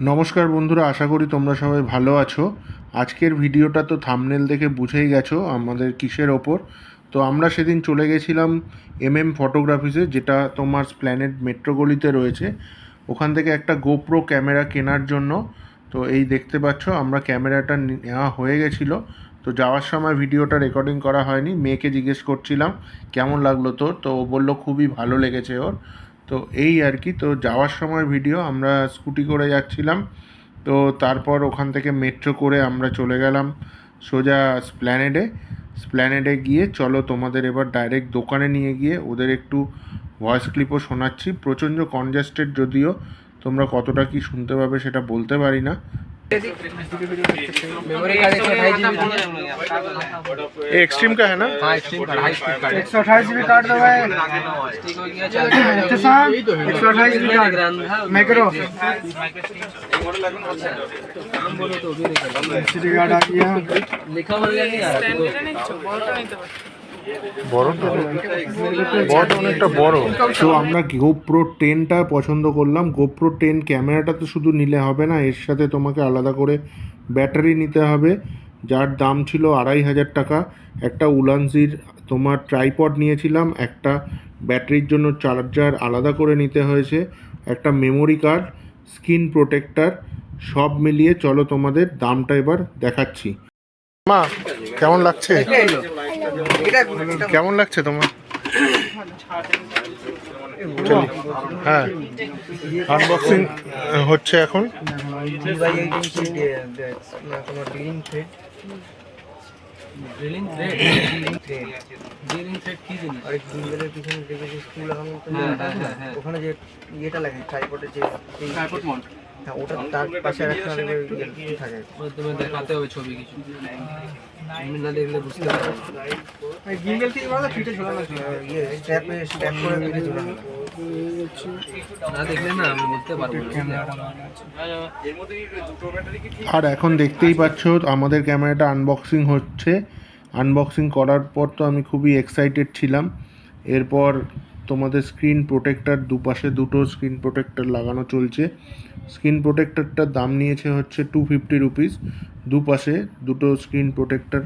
নমস্কার বন্ধুরা, আশা করি তোমরা সবাই ভালো আছো। আজকের ভিডিওটা তো থামনেল দেখে বুঝেই গেছো আমাদের কিসের ওপর। তো আমরা সেদিন চলে গেছিলাম এম এম ফটোগ্রাফিসে যেটা তোমার স্প্ল্যানেড মেট্রো গলিতে রয়েছে। ওখান থেকে একটা গোপ্রো ক্যামেরা কেনার জন্য। তো এই দেখতে পাচ্ছ, আমরা ক্যামেরাটা নেওয়া হয়ে গেছিল। তো যাওয়ার সময় ভিডিওটা রেকর্ডিং করা হয়নি। মেয়েকে জিজ্ঞেস করছিলাম, কেমন লাগল তোর? তো ও বলল, খুবই ভালো লেগেছে ওর। তো এই আর কি, তো যাওয়ার সময় ভিডিও আমরা স্কুটি করে যাচ্ছিলাম, তো তারপর ওখান থেকে মেট্রো করে আমরা চলে গেলাম সোজা স্প্ল্যানেডে স্প্ল্যানেডে গিয়ে চলো তোমাদের এবার ডাইরেক্ট দোকানে নিয়ে গিয়ে ওদের একটু ভয়েস ক্লিপও শোনাচ্ছি। প্রচণ্ড কনজাস্টেড যদিও, তোমরা কতটা কি শুনতে পাবে সেটা বলতে পারি না। मेमोरी कार्ड एक एक्सट्रीम का है। ना हाँ, एक्सट्रीम का एक सौ अठाईस जी बी कार्ड दो है एक सौ अठाईस G B card micro card आ गया। लिखा हुआ नहीं आ रहा বড় তো। বড়টা অনেকটা বড়। তো আমরা গোপ্রো টেনটা পছন্দ করলাম। গোপ্রো টেন ক্যামেরাটা তো শুধু নিলে হবে না এর সাথে তোমাকে আলাদা করে ব্যাটারি নিতে হবে যার দাম ছিল আড়াই হাজার টাকা। একটা উলানজির তোমার ট্রাইপড নিয়েছিলাম একটা ব্যাটারির জন্য চার্জার আলাদা করে নিতে হয়েছে একটা মেমোরি কার্ড স্ক্রিন প্রোটেক্টর সব মিলিয়ে চলো তোমাদের দামটা এবার দেখাচ্ছি। মা কেমন লাগছে? কেমন লাগছে তোমার? হ্যাঁ। আনবক্সিং হচ্ছে এখন? হ্যাঁ, হ্যাঁ, হ্যাঁ। ওখানে যে ইয়েটা লাগে ট্রাইপোর্টের যে ট্রাইপোর্ট মন্ট হ্যাঁ ওটা তার পাশে ইয়ে থাকে। তুমি দেখাতে হবে ছবি কিছু। আমি না দেখলে বুঝতে পারবে গিম্বেল থেকে ভালো ফিটে ঝোলানো ইয়ে স্ট্র্যাপ করে ফিটে ঝোলানো না। দেখলে না আমি বুঝতে পারব না। আর এখন দেখতেই পাচ্ছ আমাদের ক্যামেরাটা আনবক্সিং হচ্ছে। আনবক্সিং করার পর তো আমি খুবই এক্সাইটেড ছিলাম। এরপর তোমাদের স্ক্রিন প্রোটেক্টার দুপাশে দুটো স্ক্রিন প্রোটেক্টার লাগানো চলছে। স্ক্রিন প্রোটেক্টারটার দাম নিয়েছে হচ্ছে টু ফিফটি রুপিস দুপাশে দুটো স্ক্রিন প্রোটেক্টার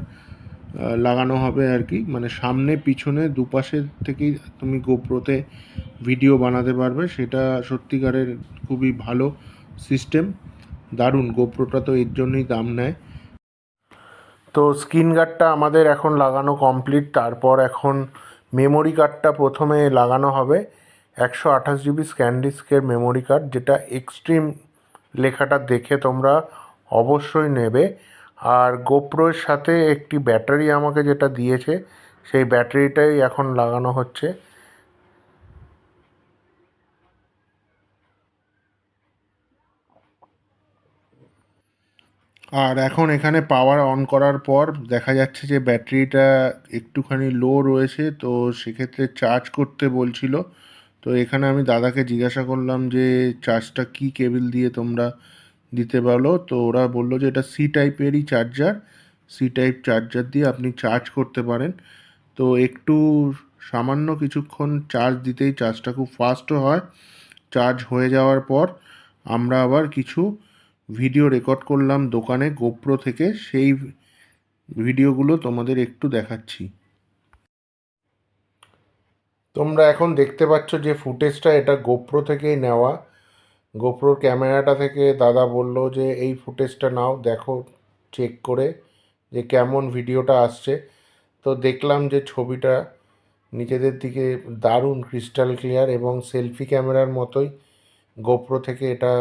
লাগানো হবে আর কি। মানে সামনে পিছনে দুপাশে থেকেই তুমি গোপ্রোতে ভিডিও বানাতে পারবে। সেটা সত্যিকারের খুবই ভালো সিস্টেম দারুণ গোপ্রোটা তো এর জন্যই দাম নেয়। তো স্ক্রিন গার্ডটা আমাদের এখন লাগানো কমপ্লিট তারপর এখন মেমোরি কার্ডটা প্রথমে লাগানো হবে। একশো আঠাশ জিবি স্ক্যান ডিস্কের মেমোরি কার্ড, যেটা এক্সট্রিম লেখাটা দেখে তোমরা অবশ্যই নেবে। আর গোপ্রোর সাথে একটি ব্যাটারি আমাকে যেটা দিয়েছে, সেই ব্যাটারিটাই এখন লাগানো হচ্ছে। আর এখন এখানে পাওয়ার অন করার পর দেখা যাচ্ছে যে ব্যাটারিটা একটুখানি লো রয়েছে, তো সেক্ষেত্রে চার্জ করতে বলছিল। তো এখানে আমি দাদাকে জিজ্ঞাসা করলাম যে চার্জটা কী কেবিল দিয়ে তোমরা দিতে পারো? তো ওরা বলল যে, এটা সি টাইপেরই চার্জার সি টাইপ চার্জার দিয়ে আপনি চার্জ করতে পারেন। তো একটু সামান্য কিছুক্ষণ চার্জ দিতেই চার্জটা খুব ফাস্টও হয়। চার্জ হয়ে যাওয়ার পর আমরা আবার কিছু ভিডিও রেকর্ড করলাম দোকানে গোপ্রো থেকে, সেই ভিডিওগুলো তোমাদের একটু দেখাচ্ছি। তোমরা এখন দেখতে পাচ্ছ যে ফুটেজটা, এটা গোপ্রো থেকেই নেওয়া। গোপ্রোর ক্যামেরাটা থেকে দাদা বলল যে, এই ফুটেজটা নাও, দেখো চেক করে যে কেমন ভিডিওটা আসছে। তো দেখলাম যে ছবিটা নিজেদের দিকে দারুণ ক্রিস্টাল ক্লিয়ার এবং সেলফি ক্যামেরার মতোই। গোপ্রো থেকে এটা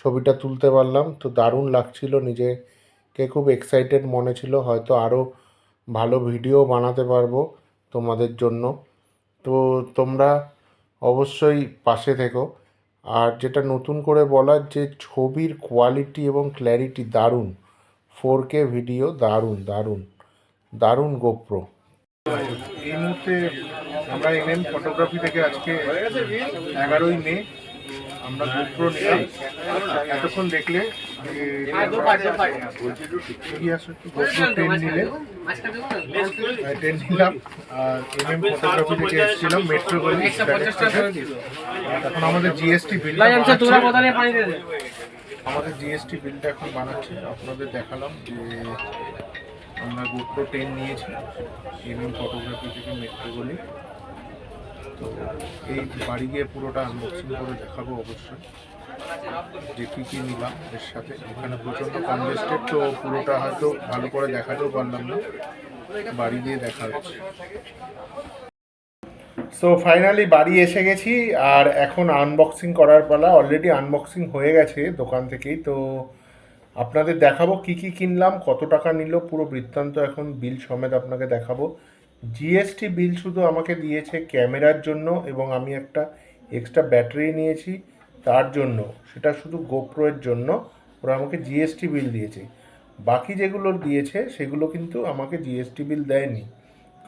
ছবিটা তুলতে পারলাম। তো দারুণ লাগছিল নিজেকে, খুব এক্সাইটেড মনে ছিল। হয়তো আরও ভালো ভিডিও বানাতে পারব তোমাদের জন্য। তো তোমরা অবশ্যই পাশে থেকো। আর যেটা নতুন করে বলার, যে ছবির কোয়ালিটি এবং ক্ল্যারিটি দারুণ। ফোর কে ভিডিও দারুণ দারুণ। দারুণ গোপ্রো এই মুহূর্তে আমরা এমএম ফটোগ্রাফি থেকে আজকে এগারোই মে। আমরা গোপ্রো নিলাম এতক্ষণ দেখলে গোপ্রো টেন নিলে। টেন নিলাম আর এমএম ফটোগ্রাফি থেকে। এসেছিলাম মেট্রো এখন আমাদের জিএসটি বিল আমাদের জিএসটি বিলটা এখন বানাচ্ছে। আপনাদের দেখালাম যে আমরা গোপ্রো টেন নিয়েছি এমএম ফটোগ্রাফি থেকে মেট্রো গলি তো এই বাড়ি গিয়ে পুরোটা আনবক্সিং করে দেখাবো অবশ্যই। যে কী কী নিলাম এর সাথে। এখানে প্রচণ্ড কনজেস্টেড তো পুরোটা হয়তো ভালো করে দেখাতেও পারলাম না। বাড়ি গিয়ে দেখা হচ্ছে। সো ফাইনালি বাড়ি এসে গেছি, আর এখন আনবক্সিং করার পালা। অলরেডি আনবক্সিং হয়ে গেছে দোকান থেকেই, তো আপনাদের দেখাবো কি কি কিনলাম, কত টাকা নিল, পুরো বৃত্তান্ত এখন বিল সমেত আপনাকে দেখাবো। জিএসটি বিল শুধু আমাকে দিয়েছে ক্যামেরার জন্য এবং আমি একটা এক্সট্রা ব্যাটারি নিয়েছি তার জন্য। সেটা শুধু গোপ্রোয়ের জন্য। ওরা আমাকে জিএসটি বিল দিয়েছে। বাকি যেগুলো দিয়েছে, সেগুলো কিন্তু আমাকে জিএসটি বিল দেয়নি।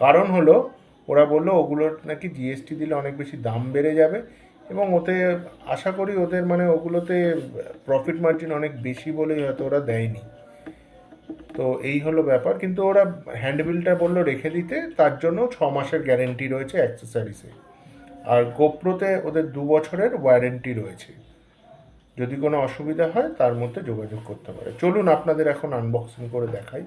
কারণ হলো, ওরা বলল ওগুলোর নাকি জিএসটি দিলে অনেক বেশি দাম বেড়ে যাবে এবং ওতে, আশা করি ওদের মানে ওগুলোতে প্রফিট মার্জিন অনেক বেশি বলেই হয়তো ওরা দেয়নি। তো এই হলো ব্যাপার। কিন্তু ওরা হ্যান্ডবিলটা বলল রেখে দিতে, তার জন্য ছ মাসের গ্যারেন্টি রয়েছে অ্যাক্সেসরিসে আর গোপ্রোতে ওদের দু বছরের ওয়ারেন্টি রয়েছে। যদি কোনো অসুবিধা হয়, তার মধ্যে যোগাযোগ করতে পারে। চলুন আপনাদের এখন আনবক্সিং করে দেখাই।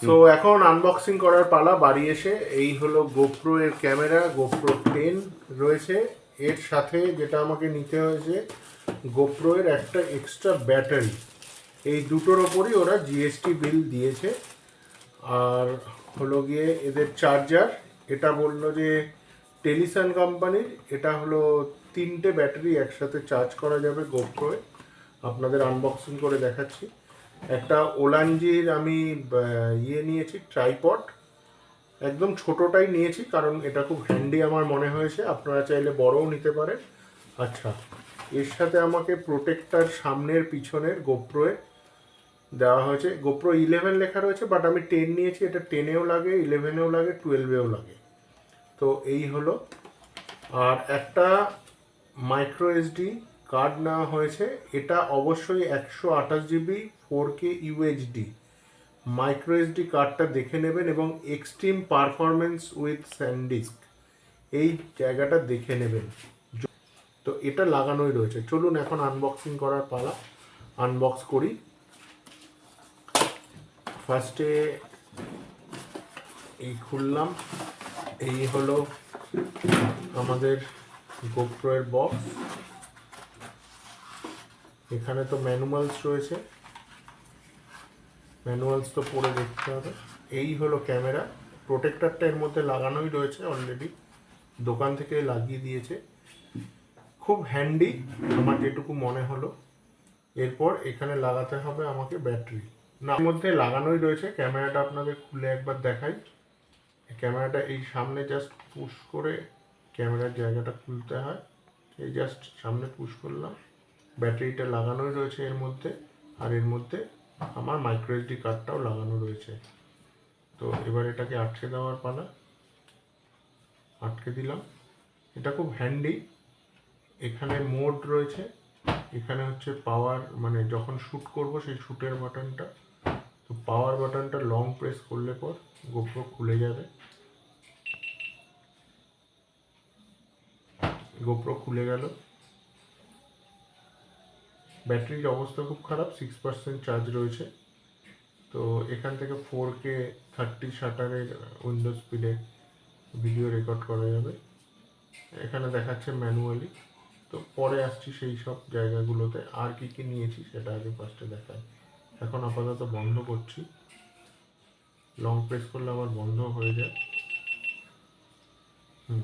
সো এখন আনবক্সিং করার পালা, বাড়ি এসে এই হলো গোপ্রো এর ক্যামেরা গোপ্রো টেন রয়েছে। এর সাথে যেটা আমাকে নিতে হয়েছে গোপ্রো এর একটা এক্সট্রা ব্যাটারি এই দুটোর ওপরই ওরা জিএসটি বিল দিয়েছে। আর হলো গিয়ে এদের চার্জার এটা বলল যে টেলিসান কোম্পানির এটা হলো তিনটে ব্যাটারি একসাথে চার্জ করা যাবে গোপ্রোয়ে আপনাদের আনবক্সিং করে দেখাচ্ছি। একটা ওলানজির আমি ইয়ে নিয়েছি ট্রাইপড একদম ছোটোটাই নিয়েছি, কারণ এটা খুব হ্যান্ডি আমার মনে হয়েছে। আপনারা চাইলে বড়ও নিতে পারেন। আচ্ছা এর সাথে আমাকে প্রোটেক্টার সামনের পিছনের গোপ্রোয়ে দেওয়া হয়েছে। গোপ্রো ইলেভেন লেখা রয়েছে বাট আমি টেন নিয়েছি, এটা টেনেও লাগে ইলেভেনেও লাগে টুয়েলভেও লাগে। তো এই হলো। আর একটা মাইক্রো এসডি কার্ড নেওয়া হয়েছে, এটা অবশ্যই একশো আঠাশ GB four K UHD micro SD কার্ডটা দেখে নেবেন এবং এক্সট্রিম পারফরমেন্স উইথ স্যান্ডিস্ক এই জায়গাটা দেখে নেবেন। তো এটা লাগানোই রয়েছে। চলুন এখন আনবক্সিং করার পালা। আনবক্স করি। ফার্স্টে এই খুললাম। এই হলো আমাদের গোপ্রো এর বক্স এখানে তো ম্যানুয়ালস রয়েছে। ম্যানুয়ালস তো পড়ে দেখতে হবে। এই হলো ক্যামেরা। প্রোটেক্টরটা এর মধ্যে লাগানোই রয়েছে অলরেডি দোকান থেকে লাগিয়ে দিয়েছে। খুব হ্যান্ডি আমার যেটুকু মনে হলো। এরপর এখানে লাগাতে হবে আমাকে ব্যাটারি না মধ্যে লাগানোই রয়েছে। ক্যামেরাটা আপনাদের খুলে একবার দেখাই। ক্যামেরাটা এই সামনে জাস্ট পুশ করে ক্যামেরার জায়গাটা খুলতে হয়। এই জাস্ট সামনে পুশ করলাম। ব্যাটারিটা লাগানোই রয়েছে এর মধ্যে। আর এর মধ্যে আমার মাইক্রো এসডি কার্ডটাও লাগানো রয়েছে। তো এবার এটাকে আটকে দেওয়ার পালা। আটকে দিলাম। এটা খুব হ্যান্ডি এখানে মোড রয়েছে। এখানে হচ্ছে পাওয়ার মানে যখন শ্যুট করব সেই শ্যুটের বাটনটা পাওয়ার বাটনটা লং প্রেস করলে পর গোপ্রো খুলে যাবে। গোপ্রো খুলে গেল। ব্যাটারির অবস্থা খুব খারাপ সিক্স পার্সেন্ট চার্জ রয়েছে। তো এখান থেকে ফোর কে থার্টি শাটারের উইন্ডো স্পিডে ভিডিও রেকর্ড করা যাবে। এখানে দেখাচ্ছে ম্যানুয়ালি তো পরে আসছি সেই সব জায়গাগুলোতে। আর কি কি নিয়েছি সেটা আগে ফার্স্টে দেখায় এখন আপাতত বন্ধ করছি। লং প্রেস করলে আবার বন্ধ হয়ে যায়। হুম।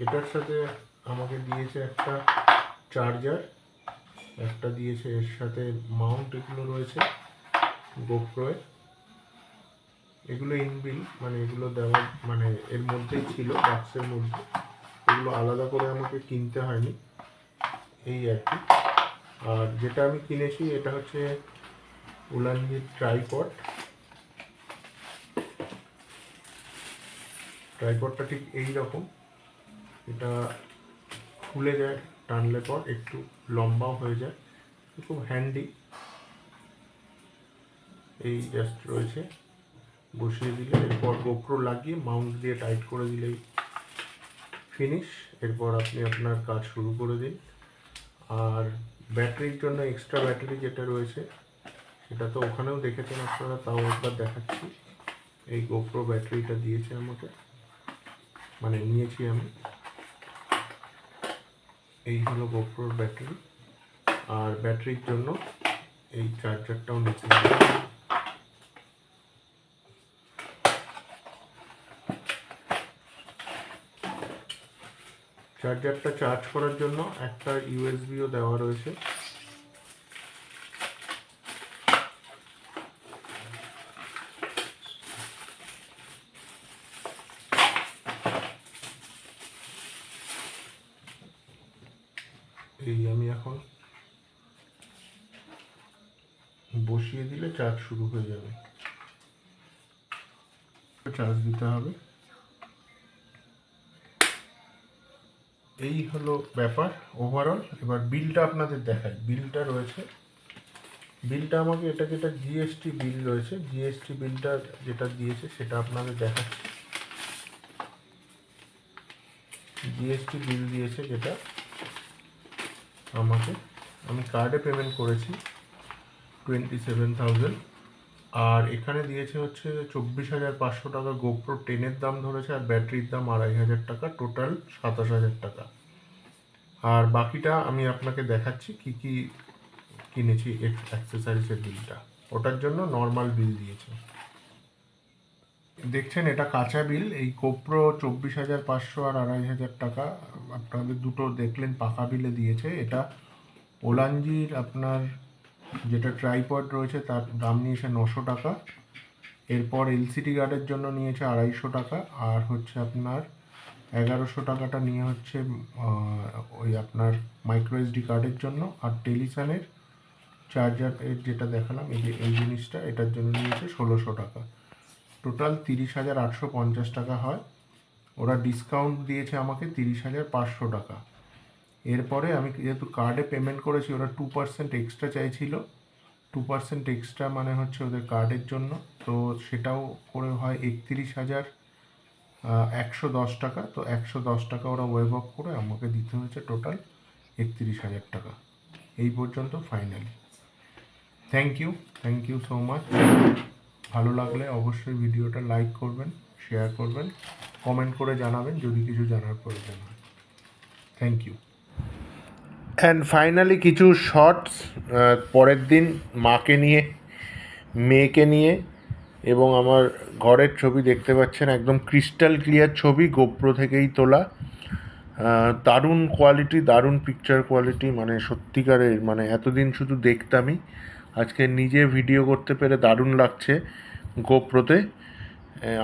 এটার সাথে আমাকে দিয়েছে একটা চার্জার একটা দিয়েছে এর সাথে মাউন্ট এগুলো রয়েছে গোপ্রোয়ের এগুলো ইনবিল মানে এগুলো দেওয়া মানে এর মধ্যেই ছিল বাক্সের মধ্যে। এগুলো আলাদা করে আমাকে কিনতে হয়নি, এই আর কি। আর যেটা আমি কিনেছি, এটা হচ্ছে উলানজির ট্রাইপড। ট্রাইপডটা ঠিক এই রকম। এটা খুলে যায়, টানলে পর একটু লম্বাও হয়ে যায়। খুব হ্যান্ডি এই জাস্ট রয়েছে। বসিয়ে দিলে, এরপর গোপ্রো লাগিয়ে মাউন্ট দিয়ে টাইট করে দিলেই ফিনিশ এরপর আপনি আপনার কাজ শুরু করে দিন। আর ব্যাটারির জন্য এক্সট্রা ব্যাটারি যেটা রয়েছে সেটা তো ওখানেও দেখেছেন আপনারা, তাও একবার দেখাচ্ছি। এই গোপ্রো ব্যাটারিটা দিয়েছে আমাকে। মানে নিয়েছি আমি। এই হলো গোপ্রোর ব্যাটারি। আর ব্যাটারির জন্য এই চার্জারটাও হবে চার্জারটা চার্জ করার জন্য একটা ইউএসবিও দেওয়া রয়েছে এই আমি এখন বসিয়ে দিলে চার্জ শুরু হয়ে যাবে। চার্জ দিতে হবে। এই হলো ব্যাপার ওভারঅল এবার বিলটা আপনাদের দেখাই। বিলটা রয়েছে। বিলটা আমাকে এটা যেটা জিএসটি বিল রয়েছে জিএসটি বিলটা যেটা দিয়েছে সেটা আপনাদের দেখাচ্ছি। জিএসটি বিল দিয়েছে যেটা আমাকে। আমি কার্ডে পেমেন্ট করেছি টোয়েন্টি সেভেন থাউজেন্ড আর এখানে দিয়েছে হচ্ছে চব্বিশ হাজার পাঁচশো টাকা গোপ্রো টেনের দাম ধরেছে আর ব্যাটারির দাম আড়াই হাজার টাকা টোটাল সাতাশ হাজার টাকা। আর বাকিটা আমি আপনাকে দেখাচ্ছি কি কি কিনেছি অ্যাক্সেসারিজের বিলটা ওটার জন্য নর্মাল বিল দিয়েছে। দেখছেন, এটা কাঁচা বিল এই কোপ্রো চব্বিশ হাজার পাঁচশো আর আড়াই হাজার টাকা, আপনাদের দুটো দেখলেন, পাকা বিলে দিয়েছে। এটা ওলাঞ্জির আপনার যেটা ট্রাইপড রয়েছে, তার দাম নিয়েছে নশো টাকা। এরপর এলসিডি গার্ডের জন্য নিয়েছে আড়াইশো টাকা, আর হচ্ছে আপনার এগারোশো টাকাটা নিয়ে হচ্ছে ওই আপনার মাইক্রো এসডি কার্ডের জন্য, আর টেলিসানের চার্জার এর যেটা দেখালাম, এই যে এই জিনিসটা, এটার জন্য নিয়েছে ষোলোশো টাকা। টোটাল তিরিশ হাজার আটশো পঞ্চাশ টাকা হয়। ওরা ডিসকাউন্ট দিয়েছে আমাকে তিরিশ হাজার পাঁচশো টাকা। এরপরে আমি যেহেতু কার্ডে পেমেন্ট করেছি, ওরা টু পার্সেন্ট এক্সট্রা চাইছিল। টু পার্সেন্ট এক্সট্রা মানে হচ্ছে ওদের কার্ডের জন্য। তো সেটাও করে হয় একত্রিশ হাজার একশো দশ টাকা। তো একশো দশ টাকা ওরা ওয়েব অফ করে আমাকে দিতে হয়েছে টোটাল একত্রিশ হাজার টাকা। এই পর্যন্ত finally thank you thank you so much ভালো লাগলে অবশ্যই ভিডিওটা লাইক করবেন শেয়ার করবেন কমেন্ট করে জানাবেন যদি কিছু জানার প্রয়োজন হয়। থ্যাংক ইউ অ্যান্ড ফাইনালি কিছু শর্টস পরের দিন মাকে নিয়ে, মেয়েকে নিয়ে, এবং আমার ঘরের ছবি দেখতে পাচ্ছেন, একদম ক্রিস্টাল ক্লিয়ার ছবি গোপ্রো থেকেই তোলা। দারুণ কোয়ালিটি দারুণ পিকচার কোয়ালিটি মানে সত্যিকারের মানে এতদিন শুধু দেখতামই। আজকে নিজে ভিডিও করতে পেরে দারুণ লাগছে গোপ্রোতে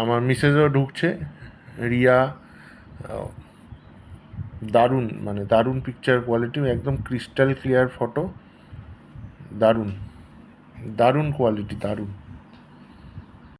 আমার মিসেসও ঢুকছে, রিয়া দারুণ মানে দারুণ পিকচার কোয়ালিটি একদম ক্রিস্টাল ক্লিয়ার ফটো দারুণ দারুণ কোয়ালিটি দারুণ।